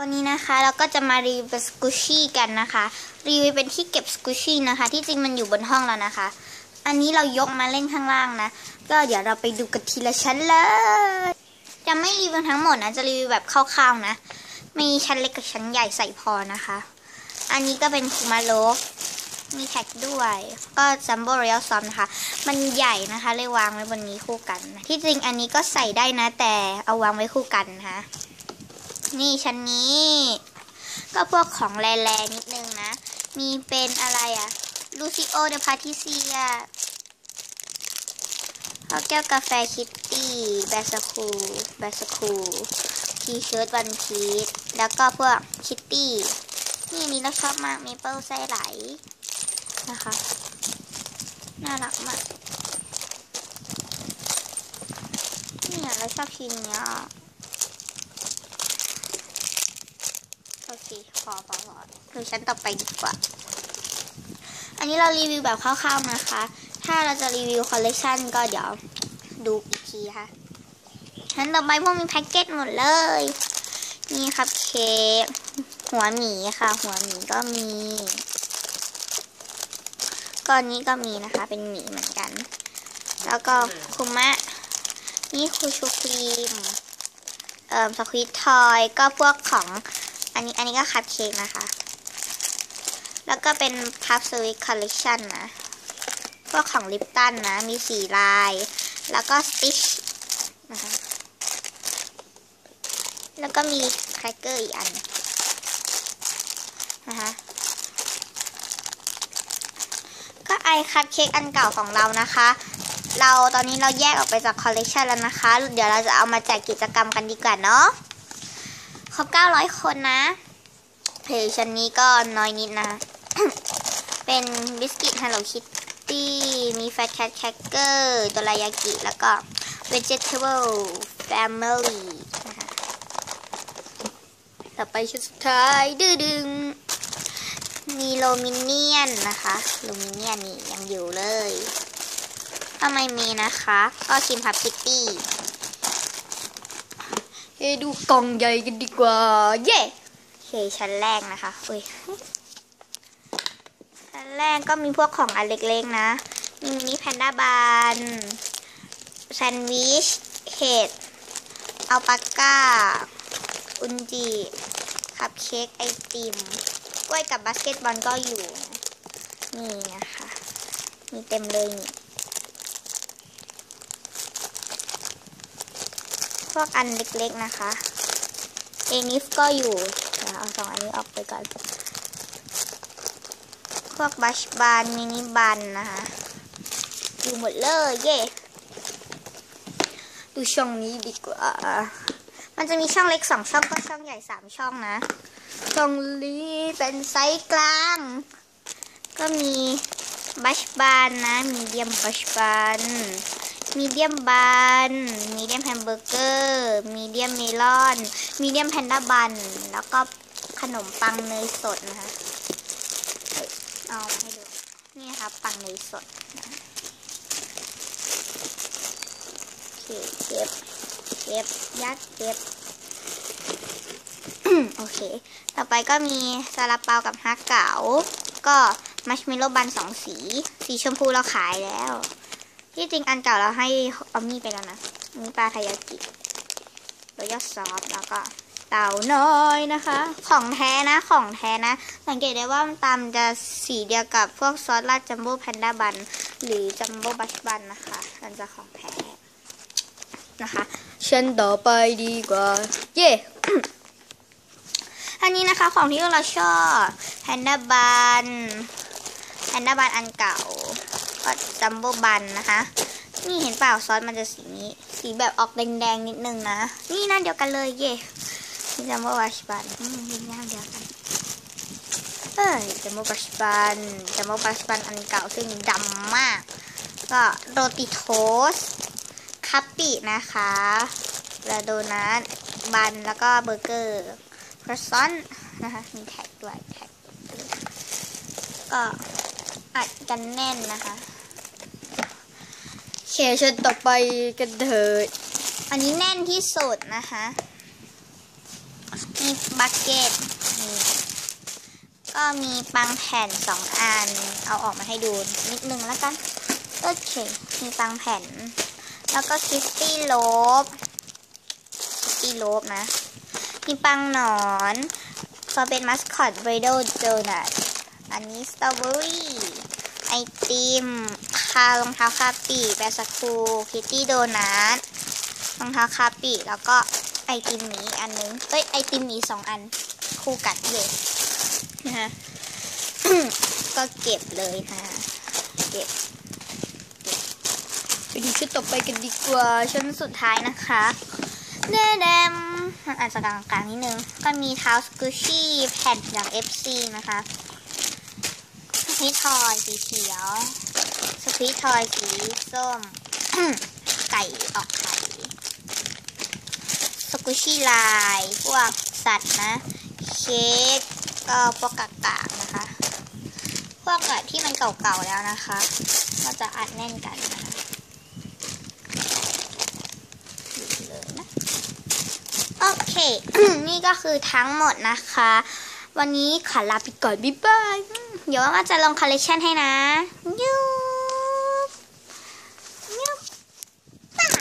วันนี้นะคะเราก็จะมารีวิวสกูชี่กันนะคะ รีวิวเป็นที่เก็บสกูชี่นะคะ ที่จริงมันอยู่บนห้องแล้วนะคะ อันนี้เรายกมาเล่นข้างล่างนะ ก็เดี๋ยวเราไปดูกันทีละชั้นเลย จะไม่รีวิวทั้งหมดนะ จะรีวิวแบบคร่าวๆนะ มีชั้นเล็กกับชั้นใหญ่ใส่พอนะคะ อันนี้ก็เป็นคุมาโลกมีแท็กด้วย ก็จัมโบเรียลซอมนะคะ มันใหญ่นะคะเลยวางไว้บนนี้คู่กัน ที่จริงอันนี้ก็ใส่ได้นะแต่เอาวางไว้คู่กันนะคะ นี่ชั้นนี้ ก็พวกของแรงๆนิดนึงนะ มีเป็นอะไรอะลูซิโอเดพาทิเซียข้าวแก้วกาแฟคิตตี้แบสคูแบสคูทีเชิร์ตวันพีชแล้วก็พวกคิตตี้ นี่นี้เราชอบมากเมเปิลไส้ไหลนะคะ น่ารักมากเนี่ยเราชอบชิ้นเนี้ย โอ เคพอพอพอดูชั้นต่อไปดีกว่า อันนี้เรารีวิวแบบคร่าวๆนะคะ ถ้าเราจะรีวิวคอลเลคชันก็เดี๋ยวดูอีกทีค่ะชั้นต่อไปพวกมีแพ็กเกจหมดเลย นี่ครับเค้กหัวหมีค่ะ หัวหมีก็มีก้อนนี้ก็มีนะคะ เป็นหมีเหมือนกัน แล้วก็คุมะนี่คูชูครีมเอ่อสควิตทอย ก็พวกของ อันนี้อันนี้ก็คัพเค้กนะคะ แล้วก็เป็นพัฟสวิตคอลเลคชันนะ พวกของลิปตันนะ มีสีลาย แล้วก็สติชนะคะ แล้วก็มีแครกเกอร์อีกอันนะคะก็ไอคัพเค้กอันเก่าของเรานะคะ เราตอนนี้เราแยกออกไปจากคอลเลคชันแล้วนะคะ เดี๋ยวเราจะเอามาแจกกิจกรรมกันดีกว่าเนาะ บ 900 คนนะเพจชั้นนี้ก็น้อยนิดนะ เป็นบิสกิต Hello Kitty มีแฟตแคทแคคเกอร์โดรายากิ แล้วก็ Vegetable Family นะคะต่อไปชุดสุดท้ายดื้อดึงมีโลมิเนียนนะคะโลมิเนียนนี่ยังอยู่เลยทำไมมีนะคะ ก็คิมพับคิตตี้ เฮ้ดูกล่องใหญ่กันดีกว่า เย้โอเคชั้นแรกนะคะอุ้ยชั้นแรกก็มีพวกของอันเล็กๆนะ มีมินิแพนด้าบานแซนด์วิช เห็ดอัลปาก้า อุนจิคัพเค้กไอติม กล้วยกับบาสเกตบอลก็อยู่ นี่นะคะ มีเต็มเลยนี่ พวกอันเล็กๆนะคะ เอนิฟก็อยู่เดี๋ยวเอาสองอันนี้ออกไปก่อน พวกบัชบานมินิบันนะคะ อยู่หมดเลยเย่ดูช่องนี้ดีกว่า มันจะมีช่องเล็กสองช่องก็ช่องใหญ่สามช่องนะ ช่องนี้เป็นไซส์กลาง ก็มีบัชบานนะ มีเดียมบัชบาน มีเดียมบัน มีเดียมแฮมเบอร์เกอร์ มีเดียมเมลอน มีเดียมแพนด้าบัน แล้วก็ขนมปังเนยสดนะคะเอาให้ดู นี่นะคะปังเนยสดนะโอเคเก็บเก็บยัดเก็บโอเค ต่อไปก็มีซาลาเปากับฮักเก๋า ก็มัชเมลโล่บันสองสี สีชมพูเราขายแล้ว ที่จริงอันเก่าเราให้ออมมี่ไปแล้วนะมีปลาทายากิโรยซอสแล้วก็เต่าน้อยนะคะ ของแท้นะของแท้นะ สังเกตได้ว่ามันตามจะสีเดียวกับพวกซอสราดจัมโบ้แพนด้าบัน หรือจัมโบ้บัชบันนะคะมันจะของแท้นะคะเชิญต่อไปดีกว่า เย่อันนี้นะคะของที่เราชอบแพนด้าบันแพนด้าบันอันเก่า ก็จัมโบ้บันนะคะ นี่เห็นเปล่าซอสมันจะสีนี้ สีแบบออกแดงๆนิดนึงนะ นี่หน้าเดียวกันเลยเย่นี่จัมโบ้บัชบันอืมนี่หน้าเดียวกันเอ้ยจัมโบ้บัชบันจัมโบ้บัชบันอันเก่าซึ่งดำมาก ก็โรตีโทสคัปปี้นะคะและโดนัทบันแล้วก็เบอร์เกอร์ครอสซอนนะคะมีแท็กด้วยแท็กก็อัดกันแน่นนะคะ เคชนต่อไปกันเถิดอันนี้แน่นที่สุดนะคะมีบักเก็ตก็ตนี่ก็มีปังแผ่นสองอัน เอาออกมาให้ดูนิดนึงแล้วกันโอเคมีปังแผ่น แล้วก็คิสตี้โลบคิสตี้โลบนะมีปังหนอนก็เป็นมัสคอตเบรโดโดนัทอันนี้สตรอเบอรี่ไอติม คารองเท้าคาปีแปรสกูคิตตี้โดนัทรองเท้าคาปีแล้วก็ไอติมหมีอันนึงเอ้ยไอติมหมีสองอันคู่กันเลยนะฮะก็เก็บเลยนะเก็บเก็บไปดูชุดต่อไปกันดีกว่าชุดสุดท้ายนะคะเดเดมมันอาจจะกลางๆนิดนึง ก็มีเท้าสกูชี่แผ่นจาก FC นะคะสควีทอยสีเขียว สควีทอยสีส้ม ไก่ออกไข่สกุชี่ลาย พวกสัตว์นะ เค้กก็พวกกากๆนะคะ พวกอะที่มันเก่าๆแล้วนะคะ ก็จะอัดแน่นกันนะคะโอเค นี่ก็คือทั้งหมดนะคะ วันนี้ขอลาไปก่อน บ๊ายบาย เดี๋ยวว่าจะลงคอลเลคชันให้นะยู